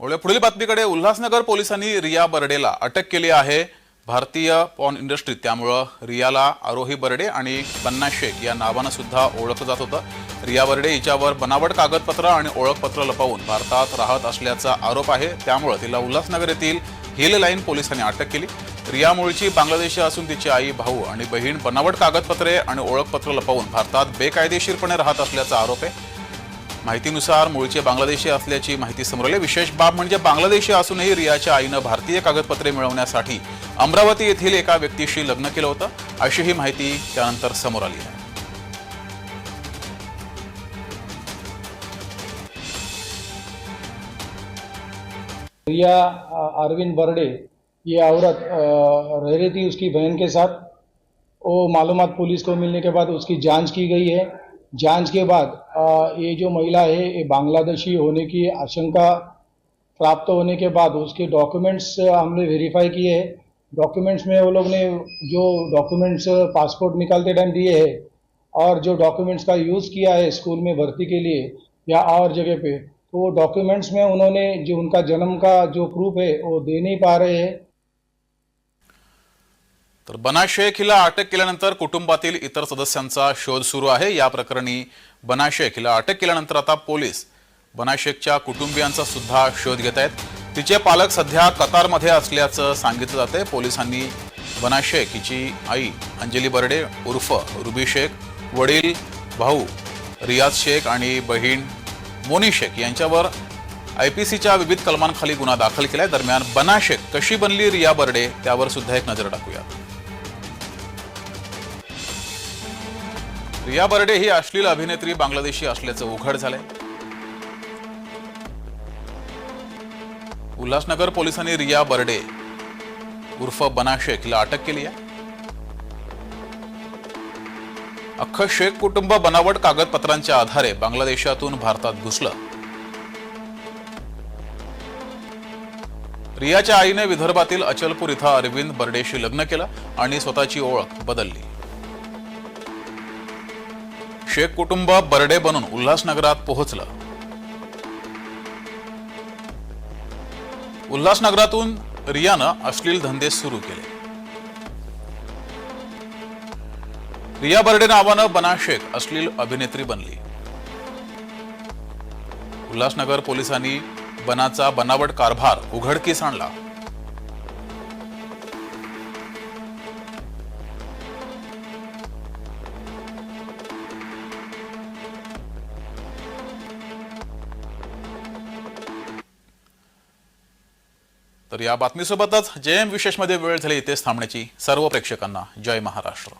वळूया पुढील बातमीकडे उल्हासनगर पोलिसांनी रिया बर्डेला अटक केली आहे. भारतीय पॉन इंडस्ट्रीत त्यामुळं रियाला आरोही बर्डे आणि बन्ना शेख या नावानं सुद्धा ओळखलं जात होतं. रिया बर्डे हिच्यावर बनावट कागदपत्र आणि ओळखपत्र लपवून भारतात राहत असल्याचा आरोप आहे. त्यामुळं तिला उल्हासनगर येथील हिल लाईन पोलिसांनी अटक केली. रिया मूळची बांगलादेशी असून तिची आई भाऊ आणि बहीण बनावट कागदपत्रे आणि ओळखपत्र लपवून भारतात बेकायदेशीरपणे राहत असल्याचा आरोप आहे. माहितीनुसार मूळचे बांगलादेशी असल्याची माहिती समोर आली. विशेष बाब म्हणजे बांगलादेशी असूनही रियाच्या आईनं भारतीय कागदपत्रे मिळवण्यासाठी अमरावती येथील एका व्यक्तीशी लग्न केलं होतं. अशी ही माहिती त्यानंतर समोर आली. आहे रिया अरविंद बर्डे ये औरत रह रही थी उसकी बहन के साथ। वो मालूमात पुलिस को मिलने के बाद उसकी जांच की गई है। जाँच के बाद ये जो महिला है, ये बांग्लादेशी होने की आशंका प्राप्त होने के बाद उसके डॉक्यूमेंट्स हमने वेरीफाई किए हैं। डॉक्यूमेंट्स में वो लोग ने जो डॉक्यूमेंट्स पासपोर्ट निकालते टाइम दिए हैं और जो डॉक्यूमेंट्स का यूज़ किया है स्कूल में भर्ती के लिए या और जगह पे तो वो डॉक्यूमेंट्स में उन्होंने जो उनका जन्म का जो प्रूफ है, वो दे नहीं पा रहे हैं। तर बना शेख हिला अटक केल्यानंतर कुटुंबातील इतर सदस्यांचा शोध सुरू आहे. या प्रकरणी बना शेख हिला अटक केल्यानंतर आता पोलीस बना शेखच्या कुटुंबियांचा सुद्धा शोध घेत आहेत. तिचे पालक सध्या कतारमध्ये असल्याचं सांगितलं जातंय. पोलिसांनी बना शेख हिची आई अंजली बर्डे उर्फ रुबी शेख वडील भाऊ रियाज शेख आणि बहीण मोनी शेख यांच्यावर आय पी सीच्या विविध कलमांखाली गुन्हा दाखल केलाय. दरम्यान बना शेख कशी बनली रिया बर्डे त्यावर सुद्धा एक नजर टाकूया रिया बर्डे ही अश्लील अभिनेत्री बांगलादेशी असल्याचं उघड झालंय. उल्हासनगर पोलिसांनी रिया बर्डे उर्फ बना शेख हिला अटक केली आहे. अख्खं शेख कुटुंब बनावट कागदपत्रांच्या आधारे बांगलादेशातून भारतात घुसलं. रियाच्या आईने विदर्भातील अचलपूर इथं अरविंद बर्डेशी लग्न केलं आणि स्वतःची ओळख बदलली. शेख कुटुंब बर्डे बनून उल्हासनगरात पोहोचलं. उल्हासनगरातून रियानं अश्लील धंदे सुरू केले. रिया बर्डे नावानं बना शेख अश्लील अभिनेत्री बनली. उल्हासनगर पोलिसांनी बनाचा बनावट कारभार उघडकीस आणला. तर या बातमीसोबतच जे एम विशेषमध्ये वेळ झाली इथेच थांबण्याची सर्व प्रेक्षकांना जय महाराष्ट्र.